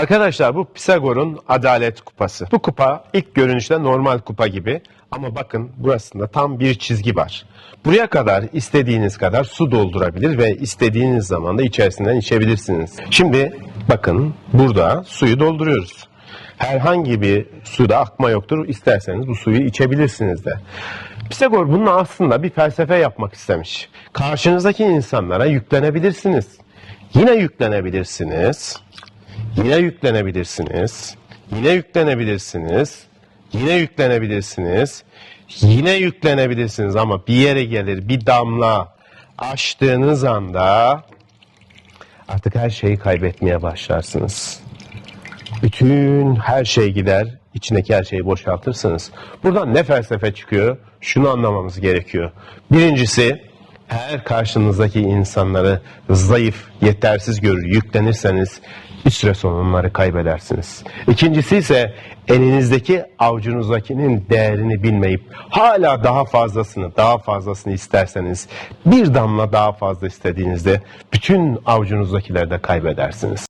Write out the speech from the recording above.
Arkadaşlar bu Pisagor'un adalet kupası. Bu kupa ilk görünüşte normal kupa gibi ama bakın burasında tam bir çizgi var. Buraya kadar istediğiniz kadar su doldurabilir ve istediğiniz zaman da içerisinden içebilirsiniz. Şimdi bakın burada suyu dolduruyoruz. Herhangi bir suda akma yoktur. İsterseniz bu suyu içebilirsiniz de. Pisagor bunun aslında bir felsefe yapmak istemiş. Karşınızdaki insanlara yüklenebilirsiniz. Yine yüklenebilirsiniz. Yine yüklenebilirsiniz. Yine yüklenebilirsiniz. Yine yüklenebilirsiniz. Yine yüklenebilirsiniz ama bir yere gelir bir damla açtığınız anda artık her şeyi kaybetmeye başlarsınız. Bütün her şey gider, içindeki her şeyi boşaltırsınız. Buradan ne felsefe çıkıyor? Şunu anlamamız gerekiyor. Birincisi, eğer karşınızdaki insanları zayıf, yetersiz görür, yüklenirseniz bir süre sonra onları kaybedersiniz. İkincisi ise elinizdeki avucunuzdakinin değerini bilmeyip hala daha fazlasını, daha fazlasını isterseniz bir damla daha fazla istediğinizde bütün avucunuzdakileri de kaybedersiniz.